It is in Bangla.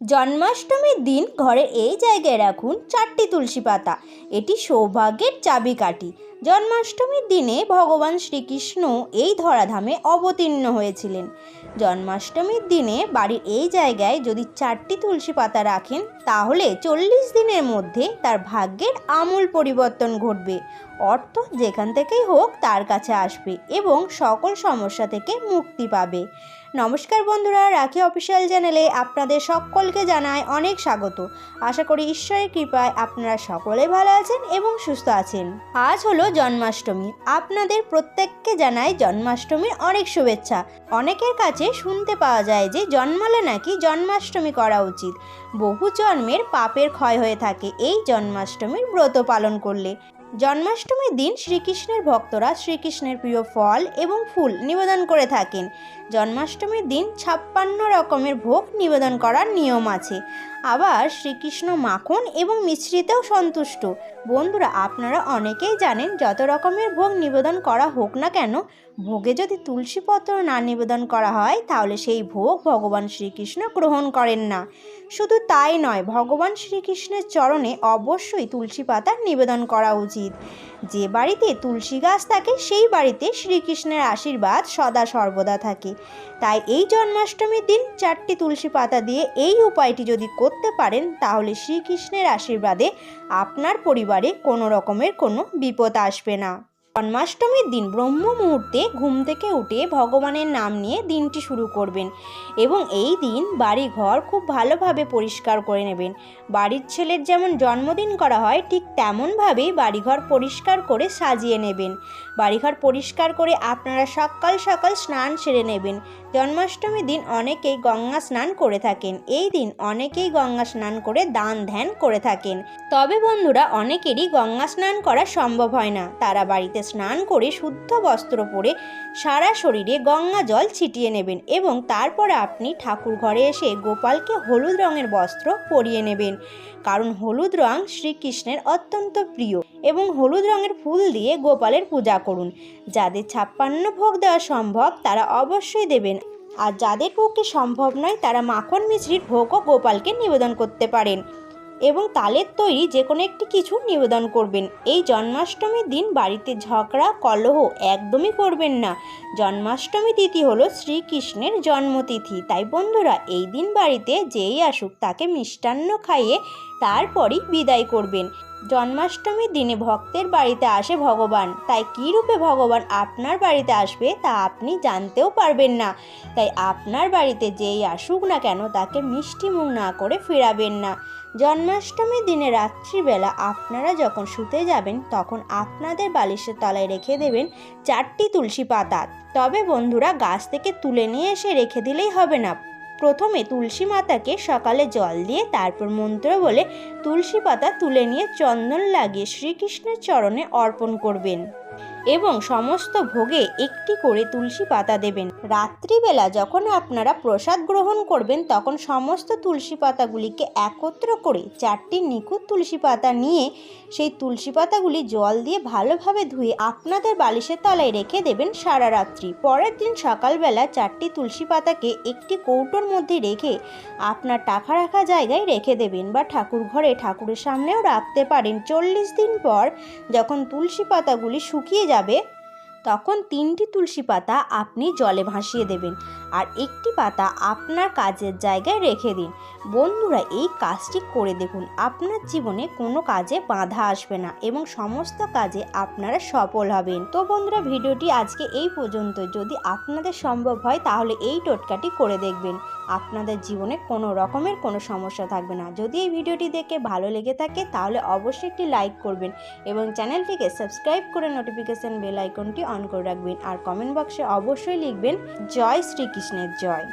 জন্মাষ্টমীর দিন ঘরে এই জায়গায় রাখুন চারটি তুলসী পাতা। এটি সৌভাগ্যের চাবিকাঠি। জন্মাষ্টমীর দিনে ভগবান শ্রীকৃষ্ণ এই ধরাধামে অবতীর্ণ হয়েছিলেন। জন্মাষ্টমীর দিনে বাড়ির এই জায়গায় যদি চারটি তুলসী পাতা রাখেন, তাহলে চল্লিশ দিনের মধ্যে তার ভাগ্যের আমূল পরিবর্তন ঘটবে। অর্থ যেখান থেকেই হোক তার কাছে আসবে এবং সকল সমস্যা থেকে মুক্তি পাবে। নমস্কার বন্ধুরা, রাখি অফিসিয়াল চ্যানেলে আপনাদের সকলকে জানায় অনেক স্বাগত। আশা করি ঈশ্বরের কৃপায় আপনারা সকলে ভালো আছেন এবং সুস্থ আছেন। আজ হলো জন্মাষ্টমী। আপনাদের প্রত্যেককে জানাই জন্মাষ্টমীর অনেক শুভেচ্ছা। অনেকের কাছে শুনতে পাওয়া যায় যে জন্মালে নাকি জন্মাষ্টমী করা উচিত। বহু জন্মের পাপের ক্ষয় হয়ে থাকে এই জন্মাষ্টমীর ব্রত পালন করলে। জন্মাষ্টমীর দিন শ্রীকৃষ্ণের ভক্তরা শ্রীকৃষ্ণের প্রিয় ফল এবং ফুল নিবেদন করে থাকেন। জন্মাষ্টমীর দিন ছাপ্পান্ন রকমের ভোগ নিবেদন করার নিয়ম আছে। আবার শ্রীকৃষ্ণ মাখন এবং মিশ্রিতেও সন্তুষ্ট। বন্ধুরা, আপনারা অনেকেই জানেন যত রকমের ভোগ নিবেদন করা হোক না কেন, ভোগে যদি তুলসীপত্র না নিবেদন করা হয়, তাহলে সেই ভোগ ভগবান শ্রীকৃষ্ণ গ্রহণ করেন না। শুধু তাই নয়, ভগবান শ্রীকৃষ্ণের চরণে অবশ্যই তুলসী পাতা নিবেদন করা উচিত। যে বাড়িতে তুলসী গাছ থাকে, সেই বাড়িতে শ্রীকৃষ্ণের আশীর্বাদ সদা সর্বদা থাকে। তাই এই জন্মাষ্টমীর দিন চারটি তুলসী পাতা দিয়ে এই উপায়টি যদি করতে পারেন, তাহলে শ্রীকৃষ্ণের আশীর্বাদে আপনার পরিবারে কোনো রকমের কোনো বিপদ আসবে না। জন্মাষ্টমীর দিন ব্রহ্ম মুহূর্তে ঘুম থেকে উঠে ভগবানের নাম নিয়ে দিনটি শুরু করবেন এবং এই দিন বাড়ি ঘর খুব ভালোভাবে পরিষ্কার করে নেবেন। বাড়ির ছেলের যেমন জন্মদিন করা হয়, ঠিক তেমনভাবেই বাড়িঘর পরিষ্কার করে সাজিয়ে নেবেন। বাড়িঘর পরিষ্কার করে আপনারা সকাল সকাল স্নান সেরে নেবেন। জন্মাষ্টমীর দিন অনেকেই গঙ্গা স্নান করে থাকেন। এই দিন অনেকেই গঙ্গা স্নান করে দান ধ্যান করে থাকেন। তবে বন্ধুরা, অনেকেরই গঙ্গা স্নান করা সম্ভব হয় না। তারা বাড়িতে স্নান করে শুদ্ধ বস্ত্র পরে সারা শরীরে গঙ্গা জল ছিটিয়ে নেবেন এবং তারপরে আপনি ঠাকুর ঘরে এসে গোপালকে হলুদ রঙের বস্ত্র পরিয়ে নেবেন। কারণ হলুদ রং শ্রীকৃষ্ণের অত্যন্ত প্রিয়। এবং হলুদ রঙের ফুল দিয়ে গোপালের পূজা করুন। যাদের ছাপ্পান্ন ভোগ দেওয়া সম্ভব, তারা অবশ্যই দেবেন। আর যাদের পক্ষে সম্ভব নয়, তারা মাখন মিশ্রির ভোগও গোপালকে নিবেদন করতে পারেন। এবং তালের তৈরি যে কোনো একটি কিছু নিবেদন করবেন। এই জন্মাষ্টমীর দিন বাড়িতে ঝগড়া, কলহ একদমই করবেন না। জন্মাষ্টমী তিথি হলো শ্রীকৃষ্ণের জন্মতিথি। তাই বন্ধুরা, এই দিন বাড়িতে যেই আসুক, তাকে মিষ্টান্ন খাইয়ে তারপরই বিদায় করবেন। জন্মাষ্টমীর দিনে ভক্তের বাড়িতে আসে ভগবান। তাই কী রূপে ভগবান আপনার বাড়িতে আসবে তা আপনি জানতেও পারবেন না। তাই আপনার বাড়িতে যেই আসুক না কেন তাকে মিষ্টি মুখ না করে ফেরাবেন না। জন্মাষ্টমীর দিনে রাত্রিবেলা আপনারা যখন শুতে যাবেন, তখন আপনাদের বালিশের তলায় রেখে দেবেন চারটি তুলসী পাতা। তবে বন্ধুরা, গাছ থেকে তুলে নিয়ে এসে রেখে দিলেই হবে না। প্রথমে তুলসী মাতাকে সকালে জল দিয়ে তারপর মন্ত্র বলে তুলসী পাতা তুলে নিয়ে চন্দন লাগিয়ে শ্রীকৃষ্ণের চরণে অর্পণ করবেন। এবং সমস্ত ভোগে একটি করে তুলসী পাতা দেবেন। রাত্রিবেলা যখন আপনারা প্রসাদ গ্রহণ করবেন, তখন সমস্ত তুলসী পাতাগুলিকে একত্র করে চারটি নিখুঁত তুলসী পাতা নিয়ে সেই তুলসী পাতাগুলি জল দিয়ে ভালোভাবে ধুয়ে আপনাদের বালিশের তলায় রেখে দেবেন সারা রাত্রি। পরের দিন সকালবেলা চারটি তুলসী পাতাকে একটি কৌটোর মধ্যে রেখে আপনার টাকা রাখা জায়গায় রেখে দেবেন বা ঠাকুর ঘরে ঠাকুরের সামনেও রাখতে পারেন। চল্লিশ দিন পর যখন তুলসী পাতাগুলি শুকিয়ে যাবে, তখন তিনটি তুলসী পাতা আপনি জলে ভাসিয়ে দেবেন আর একটি পাতা আপনার কাজের জায়গায় রেখে দিন। বন্ধুরা, এই কাজটি করে দেখুন, আপনার জীবনে কোনো কাজে বাধা আসবে না এবং সমস্ত কাজে আপনারা সফল হবেন। তো বন্ধুরা, ভিডিওটি আজকে এই পর্যন্ত যদি আপনাদের সম্ভব হয়, তাহলে এই টোটকাটি করে দেখবেন। আপনাদের জীবনে কোনো রকমের কোনো সমস্যা থাকবে না। যদি এই ভিডিওটি দেখে ভালো লেগে থাকে, তাহলে অবশ্যই একটি লাইক করবেন এবং চ্যানেলটিকে সাবস্ক্রাইব করে নোটিফিকেশান বেল আইকনটি অন করে রাখবেন। আর কমেন্ট বক্সে অবশ্যই লিখবেন, জয় শ্রীকৃষ্ণের জয়।